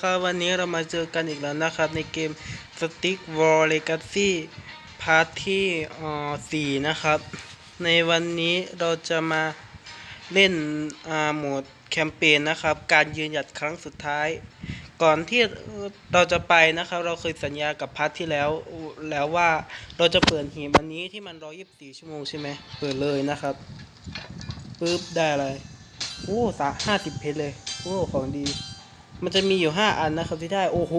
ครับวันนี้เรามาเจอกันอีกแล้วนะครับ ในเกม Stick War Legacy พาร์ทที่อ่อสี่นะครับ ในวันนี้เราจะมาเล่นอ่าโหมดแคมเปญนะครับ การยืนหยัดครั้งสุดท้าย ก่อนที่เราจะไปนะครับ เราเคยสัญญากับพาร์ทที่แล้วแล้วว่าเราจะเปิดหีบอันนี้ที่มัน124ชั่วโมงใช่ไหมเปิดเลยนะครับปึ๊บได้อะไรโอ้สาห้าสิบเพชรเลยโอ้ของดี มันจะมีอยู่ห้าอันนะครับที่ได้ โอ้โห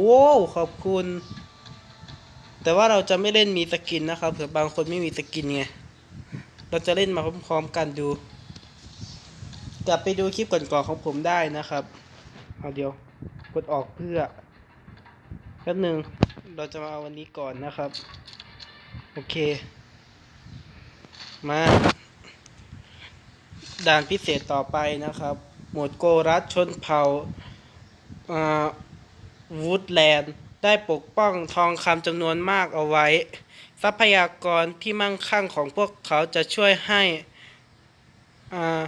ขอบคุณ แต่ว่าเราจะไม่เล่นมีสกินนะครับเผื่อบางคนไม่มีสกินไง เราจะเล่นมาพร้อมๆกันดู กลับไปดูคลิปก่อนๆของผมได้นะครับ เอาเดียว กดออกเพื่อแป๊บหนึ่งเราจะมาเอาวันนี้ก่อนนะครับ โอเค มา ด่านพิเศษต่อไปนะครับ หมวดโกรัสชนเผ่า วูดแลนด์ได้ปกป้องทองคำจำนวนมากเอาไว้ ทรัพยากรที่มั่งคั่งของพวกเขาจะช่วยให้อา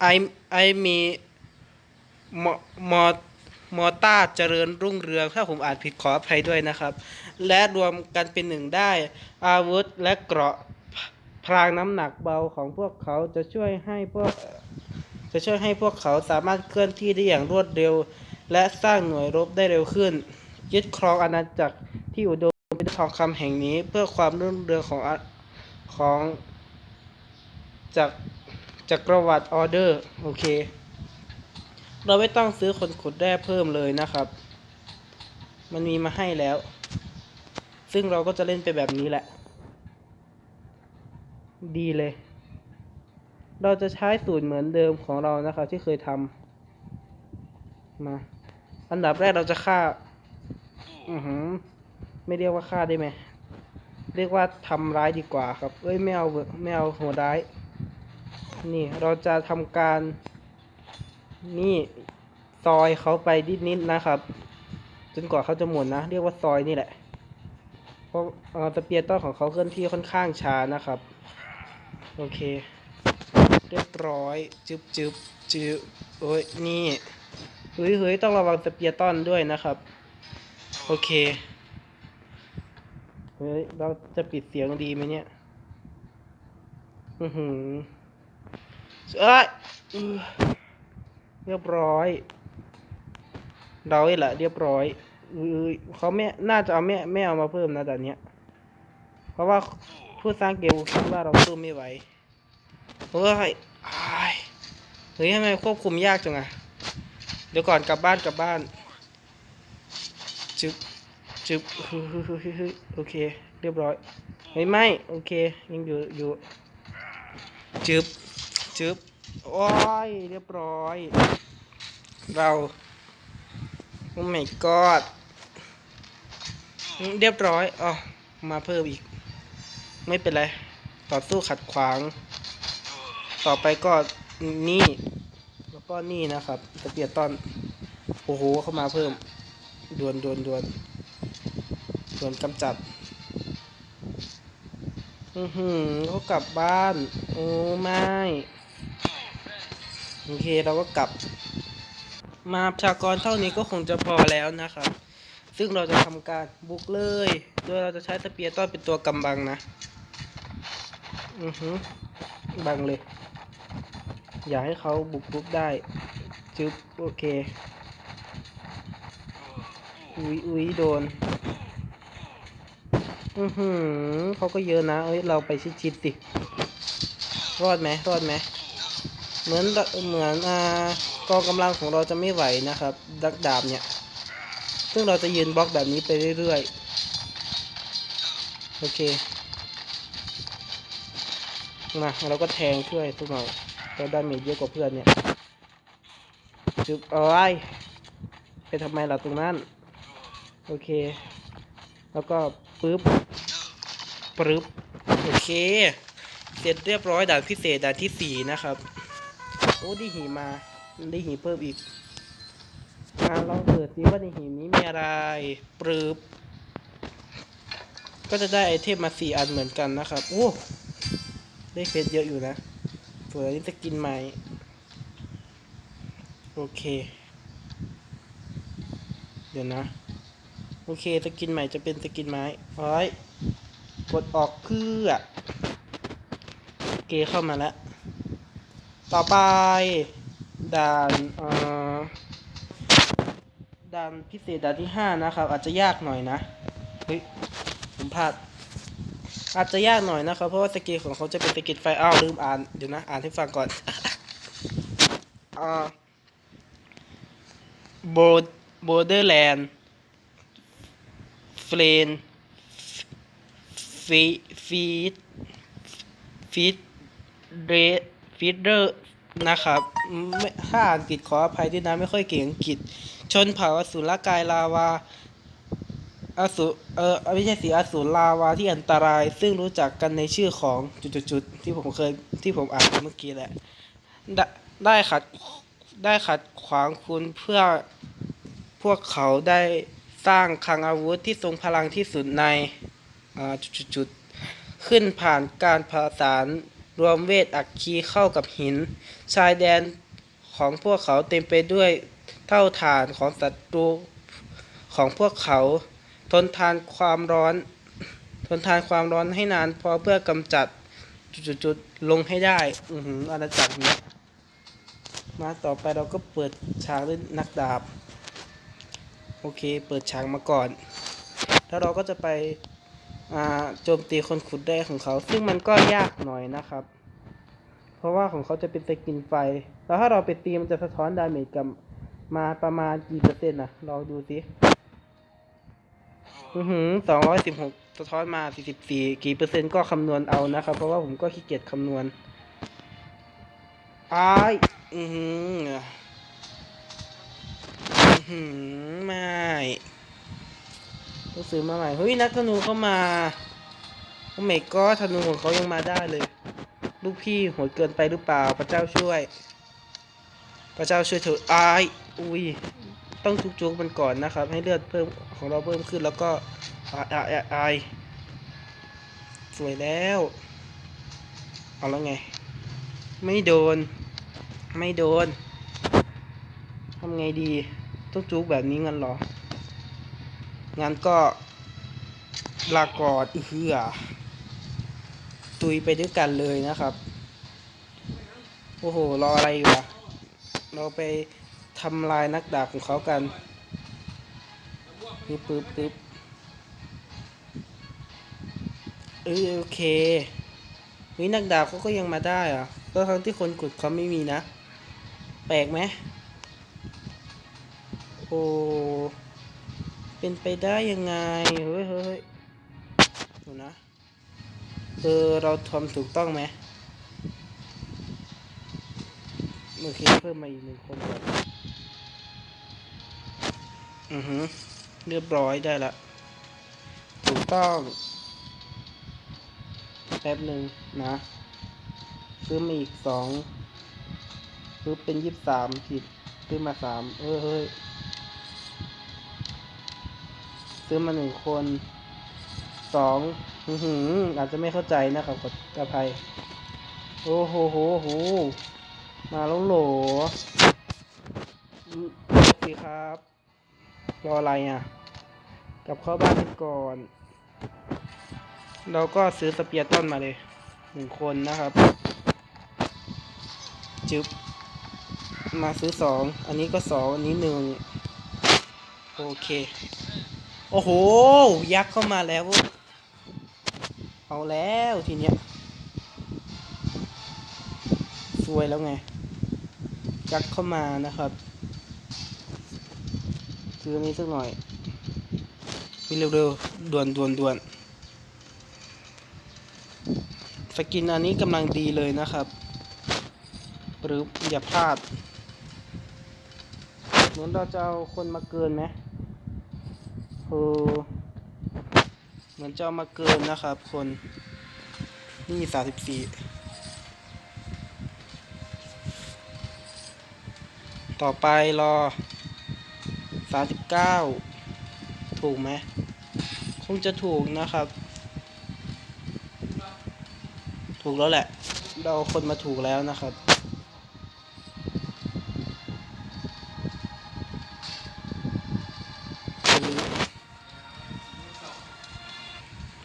ไอไอมีมมอมอต้าเจริญรุ่งเรือง ถ้าผมอ่านผิดขออภัยด้วยนะครับ และรวมกันเป็นหนึ่งได้ อาวุธและเกราะพรางน้ำหนักเบาของพวกเขาจะช่วยให้พวก จะช่วยให้พวกเขาสามารถเคลื่อนที่ได้อย่างรวดเร็ว และสร้างหน่วยรบได้เร็วขึ้น ยึดครองอาณาจักรที่อุดมไปด้วยทองคำแห่งนี้เพื่อความรุ่งเรืองของของจากจักรวรรดิออเดอร์โอเค เราไม่ต้องซื้อคนขุดแร่เพิ่มเลยนะครับ มันมีมาให้แล้ว ซึ่งเราก็จะเล่นไปแบบนี้แหละ ดีเลย เราจะใช้สูตรเหมือนเดิมของเรานะครับที่เคยทำมา อันดับแรกเราจะฆ่า อือหือ ไม่เรียกว่าฆ่าได้ไหม เรียกว่าทำร้ายดีกว่าครับ เอ้ยไม่เอาไม่เอาหัวร้าย นี่เราจะทำการ นี่ซอยเขาไปนิดๆนะครับ จนกว่าเขาจะหมุนนะ เรียกว่าซอยนี่แหละ เพราะเอ่อสเปียร์ต้นของเขาเคลื่อนที่ค่อนข้างช้านะครับ โอเค เรียบร้อย จึบจึบจึบโอ้ย นี่ เฮ้ยเฮ้ยต้องระวังสเปียร์ต้อนด้วยนะครับ โอเค เฮ้ย เราจะปิดเสียงดีไหมเนี่ย อือหือเอ้ยอื้อเรียบร้อย เราไอ้แหละเรียบร้อยอุ้ยเขาไม่ น่าจะเอาแม่แม่เอามาเพิ่มนะแต่เนี้ย เพราะว่าผู้สร้างเกมคิดว่าเราสู้ไม่ไหว เฮ้ยอ้ยเฮ้ยทำไมควบคุมยากจังอะเดี๋ยวก่อนกลับบ้านกลับบ้านจึบจึบโอเค เรียบร้อยเฮ้ยไม่โอเคยังอยู่อยู่จึบจึบโอ้ยเรียบร้อย เราโอ้ my god เรียบร้อยอ๋อมาเพิ่มอีก ไม่เป็นไร ต่อสู้ขัดขวาง ต่อไปก็นี่แล้วก็นี่นะครับตะเกียบต้นโอ้โหเข้ามาเพิ่มดวนดวนดวนดวนกำจัดอือหือเขากลับบ้านโอ้ไม่โอเคเราก็กลับ มาประชากรเท่านี้ก็คงจะพอแล้วนะครับ ซึ่งเราจะทำการบุกเลย โดยเราจะใช้สเปียรต้อนเป็นตัวกำบังนะ อือหือบังเลย อย่าให้เขาบุกรุกได้จึ๊บโอเค อุ้ยอุ้ยโดน อือหือเขาก็เยอะนะ เอ้ย เราไปชิดๆสิ รอดไหมรอดไหม เหมือน เหมือน อ่ากองกำลังของเราจะไม่ไหวนะครับ ดักดาบเนี่ย ซึ่งเราจะยืนบล็อกแบบนี้ไปเรื่อยๆ โอเค มา เราก็แทงช่วยสักหน่อย เราดาเมจเยอะกว่าเพื่อนเนี่ยจุบเอาไว้ไปทำไมล่ะตรงนั้น โอเค แล้วก็ปึ๊บปึ๊บโอเค เสร็จเรียบร้อยด่านพิเศษด่านที่สี่นะครับ โอ้ได้หีมาได้หีเพิ่มอีกอ่าลองเปิดซิว่าในหีนี้มีอะไรปรึบก็จะได้ไอเทมมาสี่อันเหมือนกันนะครับ โอ้ ได้เฟซเยอะอยู่นะ วนอันนี้จะกินใหม่โอเค เดี๋ยวนะ โอเคสกินใหม่จะเป็นสกินไม้เอ้ยกดออกเพื่อโอเคเข้ามาแล้ว ต่อไปด่านเอ่อด่านพิเศษด่านที่ห้านะครับ อาจจะยากหน่อยนะ เฮ้ยผมพลาด อาจจะยากหน่อยนะครับ เพราะว่าสกิลของเขาจะเป็นสกิลไฟอ้าวลืมอ่านเดี๋ยวนะ อ่านให้ฟังก่อนอ่าโบโบเดอร์แลนด์เฟรนฟีฟีดฟีดเรฟีดเดอร์นะครับไม่ถ้าอ่านผิดขออภัยด้วยนะ ไม่ค่อยเก่งอังกฤษ ชนเผ่าสูรกายลาวา อสูรเออไม่ใช่สีอสูรลาวาที่อันตราย ซึ่งรู้จักกันในชื่อของจุดๆที่ผมเคยที่ผมอ่านเมื่อกี้แหละได้ได้ขัดได้ขัดขวางคุณเพื่อพวกเขาได้สร้างคลังอาวุธที่ทรงพลังที่สุดในจุดๆขึ้นผ่านการผสานรวมเวทอัคคีเข้ากับหิน ชายแดนของพวกเขาเต็มไปด้วยเท่าฐานของศัตรูของพวกเขา ทนทานความร้อน ทนทานความร้อนให้นานพอเพื่อกำจัดจุดๆลงให้ได้ อือหืออาณาจักรเนี้ยมาต่อไปเราก็เปิดฉากด้วยนักดาบ โอเค เปิดฉากมาก่อน แล้วเราก็จะไปโจมตีคนขุดแร่ของเขา ซึ่งมันก็ยากหน่อยนะครับ เพราะว่าของเขาจะเป็นสกินไฟ แล้วถ้าเราไปตีมันจะสะท้อนดาเมจกับมาประมาณกี่เปอร์เซ็นต์นะลองดูสิ อือหือสองร้อยสิบหกสะท้อนมาสี่สิบสี่กี่เปอร์เซ็นต์ก็คำนวณเอานะครับ เพราะว่าผมก็ขี้เกียจคำนวณอ้ายอือหือหือไม่ต้องซื้อมาใหม่ เฮ้ย นักธนูเข้ามาโอ้เมก็ธนูของเขายังมาได้เลย ลูกพี่โหดเกินไปหรือเปล่า พระเจ้าช่วย พระเจ้าช่วยเถอะอาย อุ้ย ต้องจุกๆมันก่อนนะครับ ให้เลือดเพิ่มของเราเพิ่มขึ้นแล้วก็อายอายอายอสวยแล้ว เอาแล้วไง ไม่โดน ไม่โดนทำไงดีต้องจุกแบบนี้งั้นหรอ งั้นก็ลากอดเอือตุยไปด้วยกันเลยนะครับ โอ้โห รออะไรอยู่อะเราไป ทำลายนักดาบของเขากันปึ๊บปึ๊บปึ๊บเออโอเคเฮ้ยนักดาบเขาก็ยังมาได้อะก็ทั้งที่คนกดเขาไม่มีนะ แปลกไหมโอ้เป็นไปได้ยังไง เฮ้ยเฮ้ยเฮ้ยดูนะ เออ เราทำถูกต้องไหมโอเคเพิ่มมาอีกหนึ่งคนก่อน อือฮึเรียบร้อยได้ละ ถูกต้อง แป๊บหนึ่งนะ ซื้อมาอีกสองซื้อเป็นยี่สิบสามผิด ซื้อมาสามเออเฮ้ย ซื้อมาหนึ่งคนสองอือหือ อาจจะไม่เข้าใจนะครับขออภัย โอ้โหโหโห มาแล้วโหลอืมสิครับ รออะไรอะ กลับเข้าบ้านก่อน เราก็ซื้อสเปียร์ต้นมาเลยหนึ่งคนนะครับ จึบมาซื้อสอง อันนี้ก็สองอันนี้หนึ่งโอเค โอ้โห ยักษ์เข้ามาแล้ว เอาแล้วทีเนี้ยสวยแล้วไงยักษ์เข้ามานะครับ ซื้อนี้สักหน่อยวิเร็วๆด่วนด่วนด่วนสกินอันนี้กำลังดีเลยนะครับหรืออย่าพลาดเหมือนเราจะเอาคนมาเกินไหมเออเหมือนจะเอามาเกินนะครับ คนนี่สามสิบสี่ต่อไปรอ สามสิบเก้าถูกไหมคงจะถูกนะครับ ถูกแล้วแหละ เราคนมาถูกแล้วนะครับ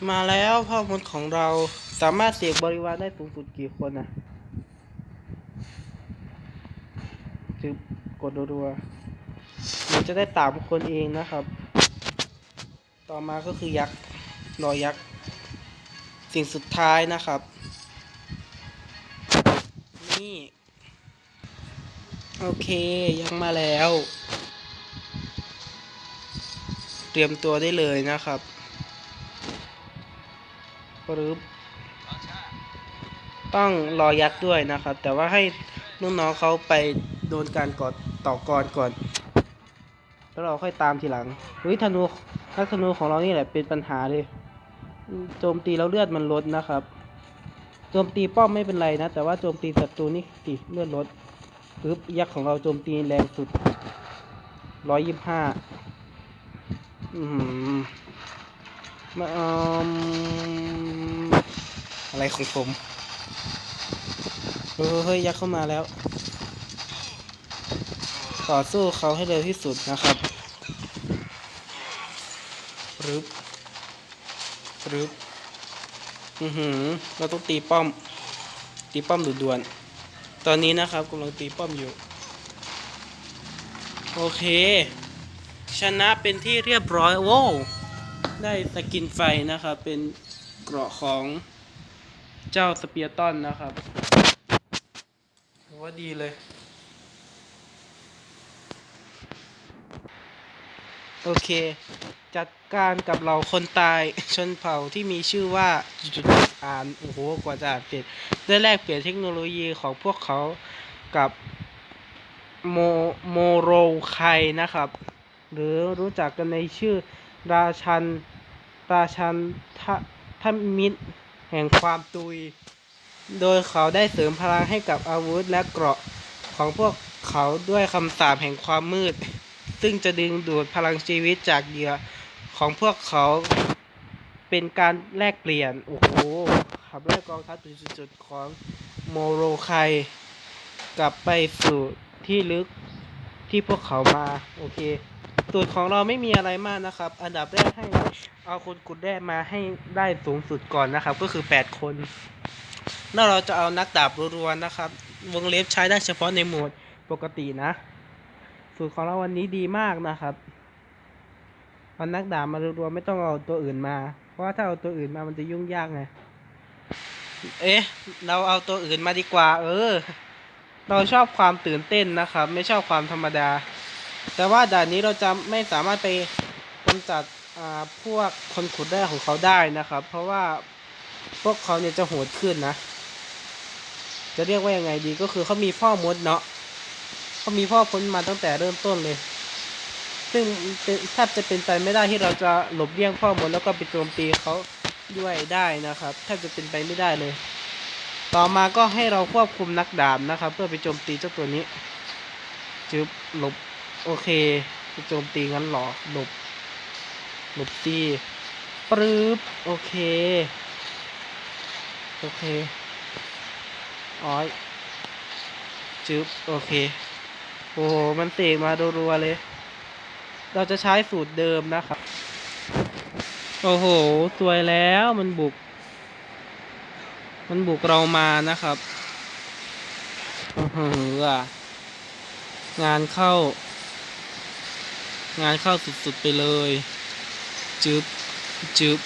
มาแล้วข้อมูลของเราสามารถเสีกบริวารได้สูงสุดกี่คนนะจิบกดรัวๆ จะได้สามคนเองนะครับ ต่อมาก็คือยักษ์รอยักษ์สิ่งสุดท้ายนะครับ นี่โอเคยักษ์มาแล้ว เตรียมตัวได้เลยนะครับปรึบต้องรอยักษ์ด้วยนะครับ แต่ว่าให้น้องๆเขาไปโดนการกอดต่อกรก่อน แล้วเราค่อยตามทีหลังเฮ้ยธนูนักธนูของเรานี่แหละเป็นปัญหาเลยโจมตีแล้วเลือดมันลดนะครับโจมตีป้อมไม่เป็นไรนะ แต่ว่าโจมตีศัตรูนี่สิเลือดลดปึ๊บยักษ์ของเราโจมตีแรงสุดร้อยยี่ห้าอืมมาอืมอะไรของผมเฮ้ยยักษ์เข้ามาแล้ว ต่อสู้เขาให้เร็วที่สุดนะครับปึ๊บปึ๊บอือหือ เราต้องตีป้อม ตีป้อมด่วนๆตอนนี้นะครับกำลังตีป้อมอยู่ โอเค ชนะเป็นที่เรียบร้อยโว้ได้สกินไฟนะครับ เป็นเกราะของเจ้าสเปียร์ตันนะครับว่าดีเลย โอเค จัดการกับเราคนตายชนเผ่าที่มีชื่อว่าจุดอ่านโอ้โหกว่าจะอ่านเสร็จได้แลกเปลี่ยนเทคโนโลยีของพวกเขากับโมโมโรไคนะครับ หรือรู้จักกันในชื่อราชันราชันทะทมิตรแห่งความตุย โดยเขาได้เสริมพลังให้กับอาวุธและเกราะของพวกเขาด้วยคำสาปแห่งความมืด ซึ่งจะดึงดูดพลังชีวิตจากเหยื่อของพวกเขาเป็นการแลกเปลี่ยน โอ้โหขับไล่กองทัพจุดๆของโมโรไคกลับไปสู่ที่ลึกที่พวกเขามา โอเคสูตรของเราไม่มีอะไรมากนะครับ อันดับแรกให้เอาคนกุดแร่มาให้ได้สูงสุดก่อนนะครับ ก็คือ 8 คนแล้วเราจะเอานักดาบรัวๆนะครับ วงเล็บใช้ได้เฉพาะในโหมดปกตินะ สูตรของเราวันนี้ดีมากนะครับเอานักดาบมารวมๆไม่ต้องเอาตัวอื่นมา เพราะว่าถ้าเอาตัวอื่นมามันจะยุ่งยากไง เอ๊ะ เราเอาตัวอื่นมาดีกว่า เออ เราชอบความตื่นเต้นนะครับ ไม่ชอบความธรรมดา แต่ว่าด่านนี้เราจะไม่สามารถไปกำจัดพวกคนขุดแร่ของเขาได้นะครับ เพราะว่าพวกเขาเนี่ยจะโหดขึ้นนะ จะเรียกว่ายังไงดีก็คือเขามีพ่อมดเนาะ เขามีพ่อพ้นมาตั้งแต่เริ่มต้นเลย ซึ่งแทบจะเป็นไปไม่ได้ที่เราจะหลบเลี่ยงพ่อมดแล้วก็ไปโจมตีเขาด้วยได้นะครับแทบจะเป็นไปไม่ได้เลย ต่อมาก็ให้เราควบคุมนักดาบนะครับ เพื่อไปโจมตีเจ้าตัวนี้จึบหลบโอเคไปโจมตีงั้นเหรอหลบหลบตีปรึบโอเค โอเคอ้อยจึบโอเค โอ้โห มันเตกมารัวเลย เราจะใช้สูตรเดิมนะครับ โอ้โห สวยแล้วมันบุก มันบุกเรามานะครับโอ้องานเข้า งานเข้าสุดๆไปเลย จึบจึบ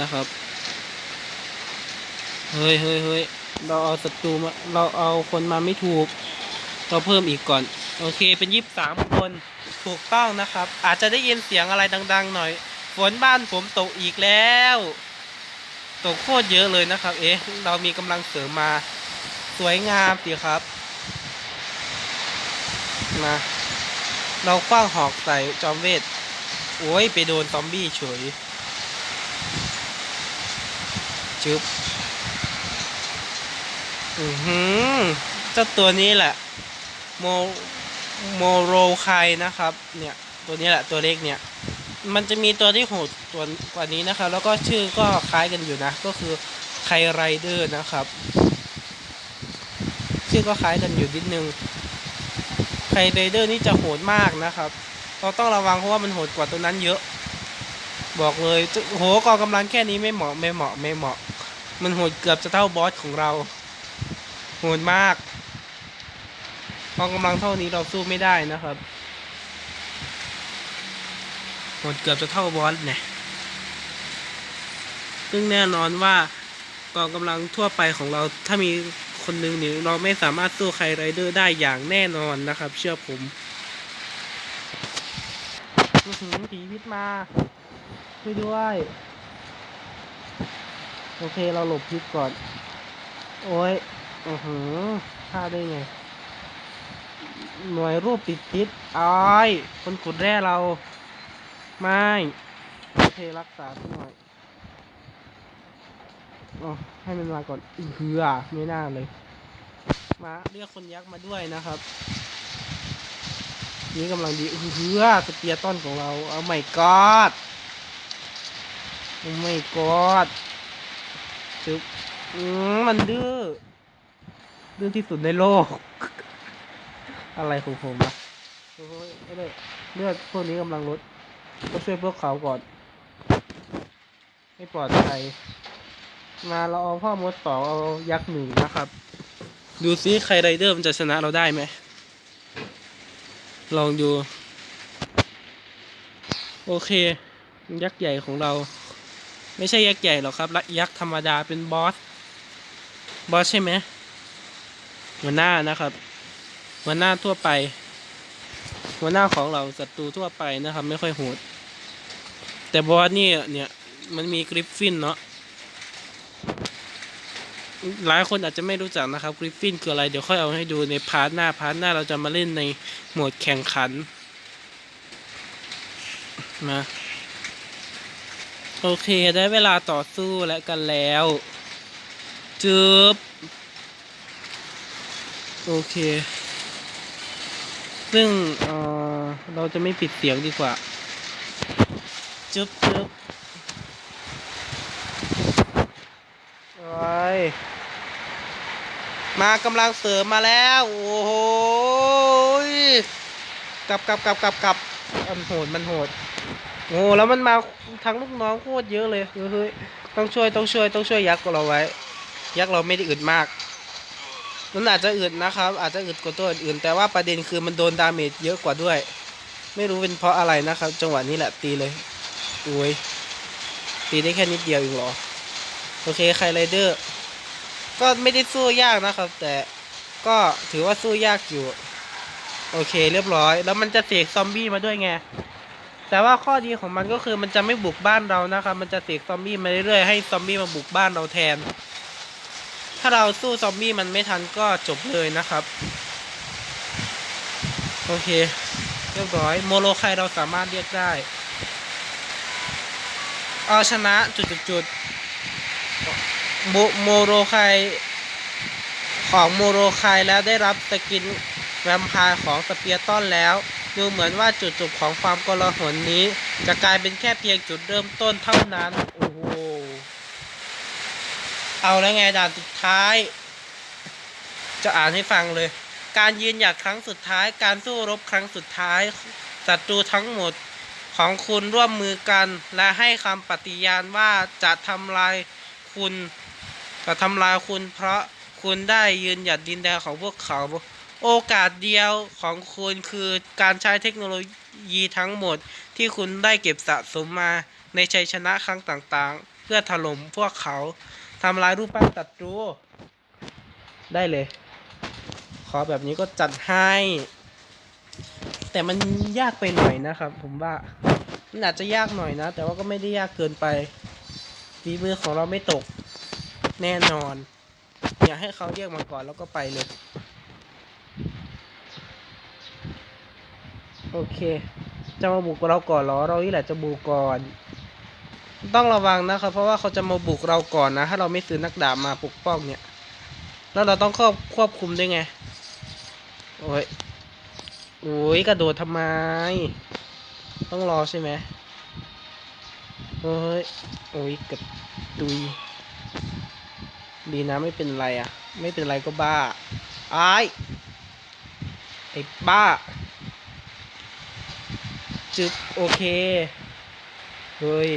นะครับ เฮ้ยเฮ้ยเฮ้ยเราเอาศัตรูมา เราเอาคนมาไม่ถูก เราเพิ่มอีกก่อน โอเคเป็นยี่สิบสามคนถูกต้องนะครับ อาจจะได้ยินเสียงอะไรดัง ๆ หน่อย ฝนบ้านผมตกอีกแล้ว ตกโคตรเยอะเลยนะครับ เอ๊ะ เรามีกำลังเสริมมา สวยงามสิครับมาเราคว้างหอกใส่จอมเวท โอ้ย ไปโดนซอมบี้เฉยจึ๊บอือหือเจ้าตัวนี้แหละ โม โมโรไคนะครับ เนี่ยตัวนี้แหละตัวเล็กเนี่ย มันจะมีตัวที่โหดตัวกว่านี้นะครับ แล้วก็ชื่อก็คล้ายกันอยู่นะ ก็คือไคไรเดอร์นะครับ ชื่อก็คล้ายกันอยู่นิดนึงไคไรเดอร์นี่จะโหดมากนะครับ เราต้องระวังเพราะว่ามันโหดกว่าตัวนั้นเยอะ บอกเลยโหกองกำลังแค่นี้ไม่เหมาะไม่เหมาะไม่เหมาะ มันโหดเกือบจะเท่าบอสของเรา โหดมาก กองกำลังเท่านี้เราสู้ไม่ได้นะครับโหดเกือบจะเท่าบอสเนี่ยซึ่งแน่นอนว่ากองกำลังทั่วไปของเราถ้ามีคนหนึ่งเนี่ยเราไม่สามารถสู้ใครไรเดอร์ได้อย่างแน่นอนนะครับ เชื่อผมอื้อหือผีพิษมาช่วยด้วย โอเคเราหลบพิษก่อน โอ้ยอือหือฆ่าได้ไง หน่วยรูปติดพิษอ้ายคนขุดแร่เรา ไม่เครักษาสักหน่อยอ๋อให้มันมาก่อนอือเหือไม่น่าเลย มาเรียกคนยักษ์มาด้วยนะครับ นี่กำลังดีอือเหือสเปียร์ต้นของเรา เอาไม่กอดโอ้ไม่กอดจึ๊บมมันดื้อดื้อที่สุดในโลก อะไรของผมอะโอ้ยไม่ได้เลือดพวกนี้กำลังลดก็ช่วยพวกเขาก่อน ไม่ปลอดภัย มาเราเอาพ่อมดสองเอายักษ์หนึ่งนะครับ ดูซิใครไรเดอร์มันจะชนะเราได้ไหม ลองดู โอเค ยักษ์ใหญ่ของเรา ไม่ใช่ยักษ์ใหญ่หรอกครับ ยักษ์ธรรมดาเป็นบอส บอสใช่ไหมหัวหน้านะครับ หัวหน้าทั่วไป หัวหน้าของเราศัตรูทั่วไปนะครับ ไม่ค่อยโหด แต่บอสนี่เนี่ยมันมีกริฟฟินเนาะหลายคนอาจจะไม่รู้จักนะครับกริฟฟินคืออะไร เดี๋ยวค่อยเอาให้ดูในพาร์ทหน้าพาร์ทหน้าเราจะมาเล่นในโหมดแข่งขันมาโอเคได้เวลาต่อสู้แล้วกันแล้วจึบโอเค ซึ่งเอ่อเราจะไม่ปิดเสียงดีกว่าจึบจึบโอ้ยมากำลังเสริมมาแล้ว โอ้โหยกลับกลับกลับกลับกลับมันโหดมันโหดโอ้แล้วมันมาทั้งลูกน้องโคตรเยอะเลยเฮ้ยต้องช่วยต้องช่วยต้องช่วยยักษ์เราไว้ ยักษ์เราไม่ได้อึดมาก มันอาจจะอึดนะครับ อาจจะอึดกว่าตัวอื่น แต่ว่าประเด็นคือมันโดนดาเมจเยอะกว่าด้วย ไม่รู้เป็นเพราะอะไรนะครับ จังหวะนี้แหละตีเลยโอ้ยตีได้แค่นิดเดียวเองเหรอ โอเคใครไรเดอร์ ก็ไม่ได้สู้ยากนะครับ แต่ก็ถือว่าสู้ยากอยู่ โอเคเรียบร้อย แล้วมันจะเสกซอมบี้มาด้วยไงแต่ว่าข้อดีของมันก็คือมันจะไม่บุกบ้านเรานะครับ มันจะเสกซอมบี้มาเรื่อยๆให้ซอมบี้มาบุกบ้านเราแทน ถ้าเราสู้ซอมบี้มันไม่ทันก็จบเลยนะครับ โอเค เรียบร้อย โมโลไคเราสามารถเรียกได้ เอาชนะจุดจุดๆโมโมโรไคของโมโรไคแล้วได้รับสกินแวมไพร์ของสเปียร์ต้นแล้ว ดูเหมือนว่าจุดจบของความกลาหนนี้ จะกลายเป็นแค่เพียงจุดเริ่มต้นเท่านั้น เอาแล้วไงด่านสุดท้าย จะอ่านให้ฟังเลย การยืนหยัดครั้งสุดท้าย การสู้รบครั้งสุดท้ายศัตรูทั้งหมดของคุณร่วมมือกัน และให้คำปฏิญาณว่าจะทำลายคุณจะทำลายคุณ เพราะคุณได้ยืนหยัดดินแดนของพวกเขา โอกาสเดียวของคุณคือการใช้เทคโนโลยีทั้งหมดที่คุณได้เก็บสะสมมาในชัยชนะครั้งต่างๆ เพื่อถล่มพวกเขา ทำลายรูปปั้นศัตรูได้เลย ขอแบบนี้ก็จัดให้ แต่มันยากไปหน่อยนะครับ ผมว่ามันอาจจะยากหน่อยนะ แต่ว่าก็ไม่ได้ยากเกินไปฝีมือของเราไม่ตกแน่นอน อยากให้เขาเรียกมาก่อนแล้วก็ไปเลย โอเค จะมาบุกเราก่อนหรอ เรานี่แหละจะบุกก่อน ต้องระวังนะครับ เพราะว่าเขาจะมาบุกเราก่อนนะ ถ้าเราไม่ซื้อนักดาบมาปกป้องเนี่ย แล้วเราต้องควบควบคุมด้วยไง โอ้ย โอ้ยกระโดดทำไม ต้องรอใช่ไหมเฮ้ย โอ้ยกับตุยดีนะไม่เป็นไรอะไม่เป็นไรก็บ้าไอ้ายไอ้บ้า จึบโอเค เฮ้ย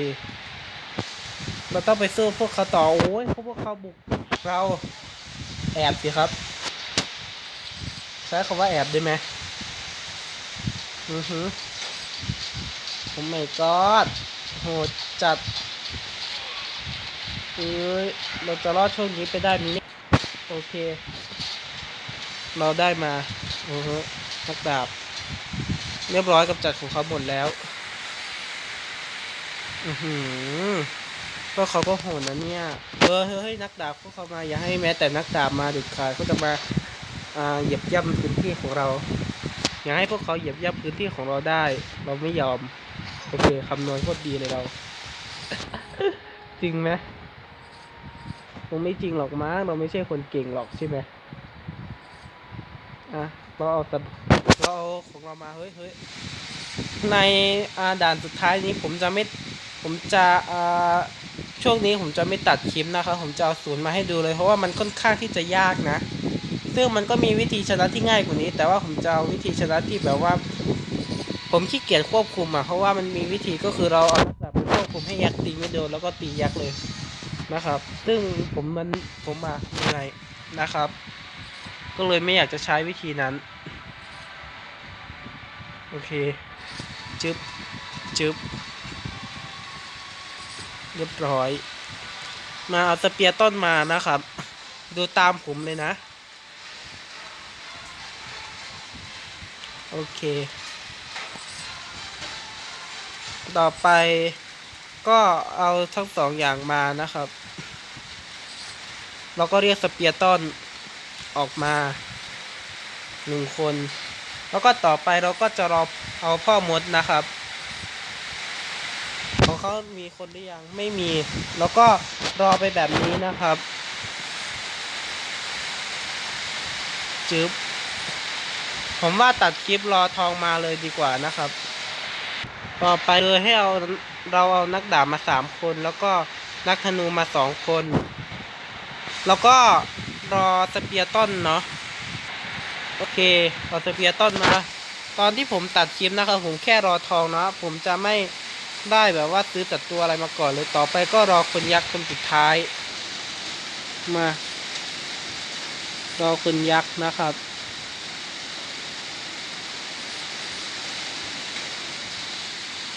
เราต้องไปสู้พวกเขาต่อ โอ้ยพวกพวกเขาบุกเราแอบสิครับ ใช้คำว่าแอบได้ไหมอือหือโอ้ไม่กอดโหดจัดเอ้ยเราจะรอดช่วงนี้ไปได้ไหมเนี่ยโอเค เราได้มาอือฮึนักดาบ เรียบร้อยกับจัดของเขาหมดแล้ว อือหือ ก็เขาก็โหดนะเนี่ย เออเฮ้ยนักดาบพวกเขามาอย่าให้แม้แต่นักดาบมาเด็ดขาดเขาจะมาอ่าเหยียบย่ำพื้นที่ของเรา อย่าให้พวกเขาเหยียบย่ำพื้นที่ของเราได้ เราไม่ยอม โอเคคำนวณโคตรดีเลยเรา จริงไหมคงไม่จริงหรอกมั้งเราไม่ใช่คนเก่งหรอกใช่ไหมอะเราเอาแต่เราเอาของเรามาเฮ้ยเฮ้ยในอ่าด่านสุดท้ายนี้ผมจะไม่ผมจะอ่า ช่วงนี้ผมจะไม่ตัดคลิปนะครับ ผมจะเอาศูนย์มาให้ดูเลย เพราะว่ามันค่อนข้างที่จะยากนะ ซึ่งมันก็มีวิธีชนะที่ง่ายกว่านี้ แต่ว่าผมจะเอาวิธีชนะที่แบบว่า ผมขี้เกียจควบคุมอะ เพราะว่ามันมีวิธีก็คือเราเอาแบบควบคุมให้ยักษ์ตีไม่โดนแล้วก็ตียักษ์เลยนะครับ ซึ่งผมมันผมมาเหนื่อยนะครับ ก็เลยไม่อยากจะใช้วิธีนั้น โอเค จึ๊บ จึ๊บ เรียบร้อย มาเอาสเปียร์ต้นมานะครับ ดูตามผมเลยนะ โอเค ต่อไปก็เอาทั้งสองอย่างมานะครับ เราก็เรียกสเปียร์ต้นออกมาหนึ่งคน แล้วก็ต่อไปเราก็จะรอเอาพ่อมดนะครับ เขามีคนหรือยังไม่มี แล้วก็รอไปแบบนี้นะครับจึ๊บผมว่าตัดคลิปรอทองมาเลยดีกว่านะครับ ต่อไปเลยให้เอาเราเอานักดาบมาสามคน แล้วก็นักธนูมาสองคน แล้วก็รอสเปียร์ต้นเนาะโอเครอสเปียร์ต้นมา ตอนที่ผมตัดคลิปนะครับ ผมแค่รอทองเนาะผมจะไม่ ได้แบบว่าซื้อจัดตัวอะไรมาก่อนเลยต่อไปก็รอคนยักษ์คนสุดท้าย มา รอคนยักษ์นะครับ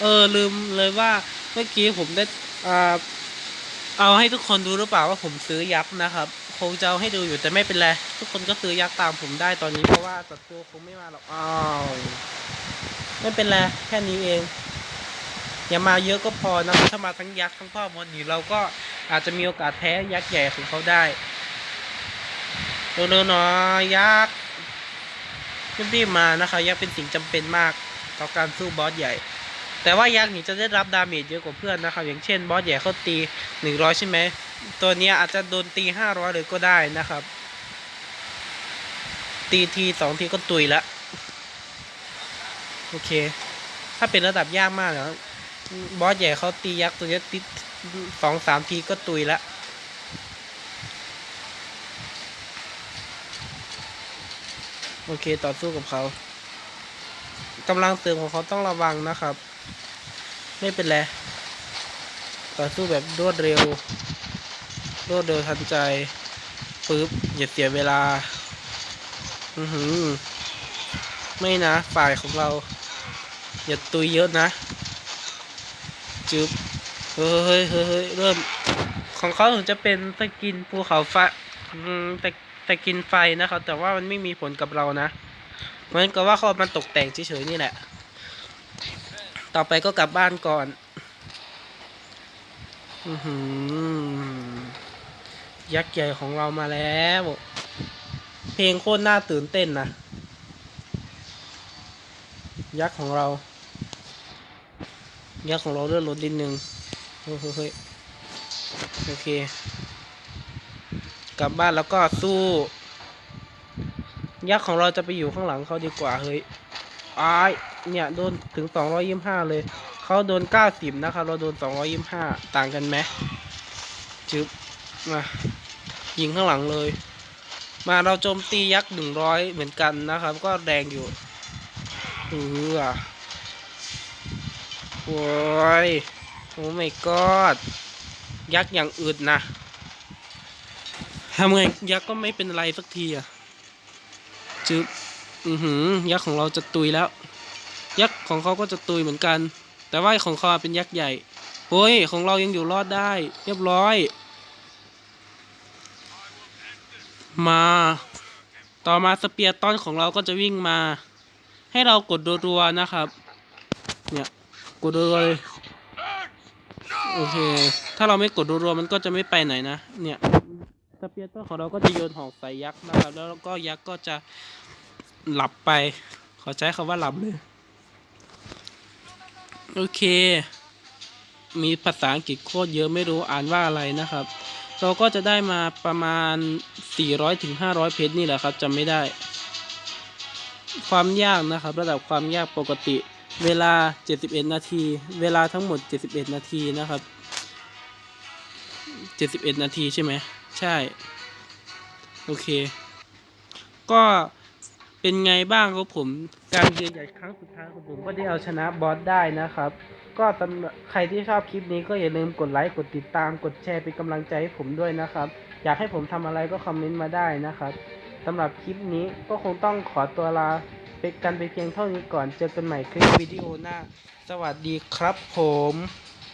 เออลืมเลยว่าเมื่อกี้ผมได้อ่าเอาให้ทุกคนดูหรือเปล่าว่าผมซื้อยักษ์นะครับ คงจะเอาให้ดูอยู่แต่ไม่เป็นไร ทุกคนก็ซื้อยักษ์ตามผมได้ตอนนี้เพราะว่าจัดตัวคงไม่มาหรอกอ้าวไม่เป็นไรแค่นี้เอง อย่ามาเยอะก็พอนะถ้ามาทั้งยักษ์ทั้งพ่อมดนี่เราก็อาจจะมีโอกาสแพ้ยักษ์ใหญ่ของเขาได้เร็วๆหน่อยยักษ์รีบๆมานะคะยักษ์เป็นสิ่งจำเป็นมากต่อการสู้บอสใหญ่ แต่ว่ายักษ์นี่จะได้รับดาเมจเยอะกว่าเพื่อนนะครับอย่างเช่นบอสใหญ่เขาตีหนึ่งร้อยใช่ไหมตัวเนี้ยอาจจะโดนตีห้าร้อยเลยก็ได้นะครับ ตีทีสองทีก็ตุยละโอเค ถ้าเป็นระดับยากมากแล้ว บอสใหญ่เขาตียักษ์ตัวเนี้ติดสองสามทีก็ตุยละโอเคต่อสู้กับเขากำลังเสริมของเขาต้องระวังนะครับ ไม่เป็นไรต่อสู้แบบรวดเร็ว รวดเร็วทันใจปึ๊บอย่าเสียเวลา อือหือ ไม่นะ ฝ่ายของเรา อย่าตุยเยอะนะ จึบเฮ้ยเฮ้ยเริ่ม ของเขาถึงจะเป็นสกินภูเขาไฟอืมแต่กินไฟนะครับ แต่ว่ามันไม่มีผลกับเรานะเหมือนกับว่าเขาเอมันตกแต่งเฉยๆนี่แหละ ต่อไปก็กลับบ้านก่อน อือหือยักษ์ใหญ่ของเรามาแล้ว เพลงโคตรน่าตื่นเต้นนะ ยักษ์ของเรา ยักษ์ของเราเลื่อนรถนิดนึงเฮ้ยเฮ้ยโอเค กลับบ้านแล้วก็สู้ ยักษ์ของเราจะไปอยู่ข้างหลังเขาดีกว่าเฮ้ยอ้ายเนี่ยโดนถึงสองร้อยยี่ห้าเลย เขาโดนเก้าสิบนะครับ เราโดนสองร้อยยี่ห้าต่างกันไหมจึ๊บมายิงข้างหลังเลย มาเราโจมตียักษ์หนึ่งร้อยเหมือนกันนะครับ ก็แรงอยู่เออ โอ้ยโอ้ไม่กอดยักษ์อย่างอึดนะทำไงยักษ์ก็ไม่เป็นไรสักทีอะจึบอือหือ ยักษ์ของเราจะตุยแล้ว ยักษ์ของเขาก็จะตุยเหมือนกัน แต่ว่าของเขาเป็นยักษ์ใหญ่โอ้ยของเรายังอยู่รอดได้ เรียบร้อย มา ต่อมาสเปียร์ต้อนของเราก็จะวิ่งมา ให้เรากดรัวๆนะครับ เนี่ย กดรัวๆเลยโอเค ถ้าเราไม่กดรัวๆมันก็จะไม่ไปไหนนะ เนี่ยสเปียร์ต้นของเราก็จะโยนหอกใส่ยักษ์นะครับ แล้วก็ยักษ์ก็จะหลับไป ขอใช้คำว่าหลับเลย โอเค มีภาษาอังกฤษโคตรเยอะไม่รู้อ่านว่าอะไรนะครับ เราก็จะได้มาประมาณ 400ถึง500 เพชรนี่แหละครับจำไม่ได้ ความยากนะครับ ระดับความยากปกติ เวลา 71 นาที เวลาทั้งหมด 71 นาทีนะครับ 71 นาทีใช่ไหม ใช่ โอเค ก็เป็นไงบ้างครับผม การเยืนหยัดครั้งสุดท้ายของผมก็ได้เอาชนะบอสได้นะครับ ก็สำหรับใครที่ชอบคลิปนี้ก็อย่าลืมกดไลค์กดติดตามกดแชร์เป็นกำลังใจให้ผมด้วยนะครับ อยากให้ผมทำอะไรก็คอมเมนต์มาได้นะครับสำหรับคลิปนี้ก็คงต้องขอตัวลา ไปกันไปเพียงเท่านี้ก่อน เจอกันใหม่คลิปวิดีโอหน้า สวัสดีครับผม